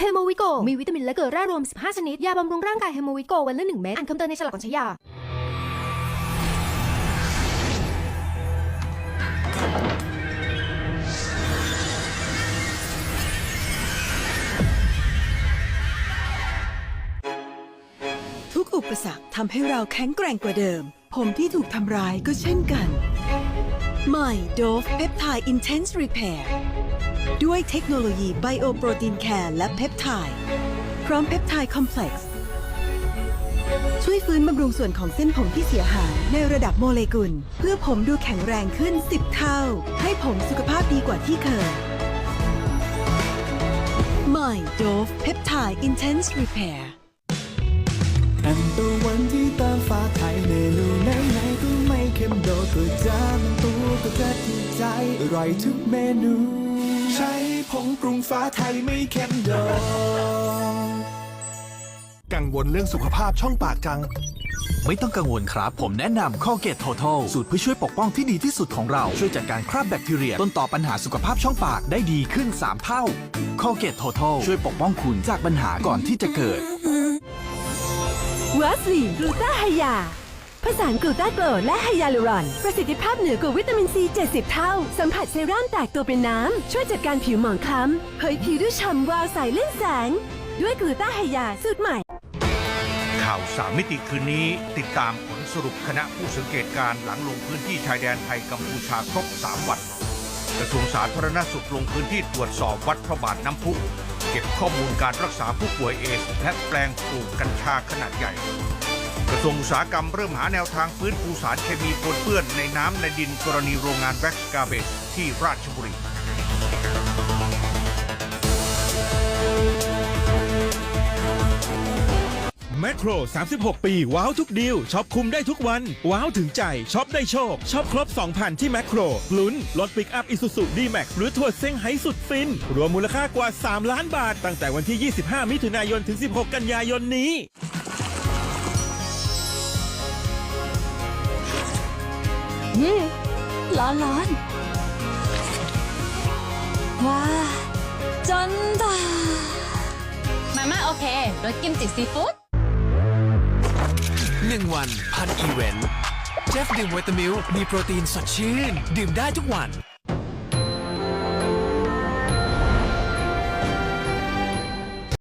เฮโมวิโก มีวิตามินและเกลือแร่รวม 15 ชนิด ยาบำรุงร่างกายเฮโมวิโกวันละ 1 เม็ด อ่านคำเตือนในฉลากก่อนใช้ยา ทุกอุปสรรคทำให้เราแข็งแกร่งกว่าเดิม ผมที่ถูกทำร้ายก็เช่นกัน ใหม่ Dove Peptide Intense Repair ด้วยเทคโนโลยีไบโอโปรตีนแคร์และเพปไทด์พร้อมเพปไทด์คอมเพล็กซ์ช่วยฟื้นบำรุงส่วนของเส้นผมที่เสียหายในระดับโมเลกุล เพื่อผมดูแข็งแรงขึ้น 10 เท่า ให้ผมสุขภาพดีกว่าที่เคยใหม่ Dove Peptide Intense Repair แอมตะวันที่ตามฟ้าไทยเมนูไหนไหนก็ไม่เค็มโดดก็จานตัวก็จะถูกใจอร่อยทุกเมนู ใช้ผงปรุงฟ้าไทยไม่เค็มโดดกังวลเรื่องสุขภาพช่องปากจัง ไม่ต้องกังวลครับ ผมแนะนำ Colgate Total สูตรเพื่อช่วยปกป้องที่ดีที่สุดของเรา ช่วยจัดการคราบแบคทีเรีย ต้นต่อปัญหาสุขภาพช่องปากได้ดีขึ้น 3 เท่า Colgate Total ช่วยปกป้องคุณจากปัญหาก่อนที่จะเกิดวาสลีนกลูตาไฮยา ผสานกลูตาโกรและไฮยาลูรอน ประสิทธิภาพเหนือกว่าวิตามินซี 70 เท่า สัมผัสเซรั่มแตกตัวเป็นน้ำ ช่วยจัดการผิวหมองคล้ำเผยผิวด้วยฉ่ำวาวใสเล่นแสง ด้วยกลูตาไฮยาสูตรใหม่ ข่าวสามมิติคืนนี้ ติดตามผลสรุปคณะผู้สังเกตการณ์หลังลงพื้นที่ชายแดนไทยกัมพูชาครบ 3 วัน กระทรวงสาธารณสุขลงพื้นที่ตรวจสอบวัดพระบาทน้ำพุเก็บข้อมูลการรักษาผู้ป่วยเอสและแปลงปลูกกัญชาขนาดใหญ่ กระทรวงอุตสาหกรรมเริ่มหาแนวทางฟื้นฟูสารเคมีปนเปื้อนในน้ำในดินกรณีโรงงานแว็กซ์กาเบตที่ราชบุรีแมคโคร 36 ปี ว้าวทุกดีลช็อปคุ้มได้ทุกวัน ว้าวถึงใจช็อปได้โชคช็อปครบ 2,000 ที่แมคโครลุ้นรถปิกอัพอิซูซูดีแม็กหรือทัวร์เซ็งไฮสุดฟิน รวมมูลค่ากว่า 3 ล้านบาท ตั้งแต่วันที่ 25 มิถุนายนถึง 16 กันยายนนี้ ร้อนร้อนว้าจนตามาม่าโอเครสกิมจิซีฟู้ด1วันพันอีเวนต์เจฟดื่มวิตามิลมีโปรตีนสดชื่น ดื่มได้ทุกวัน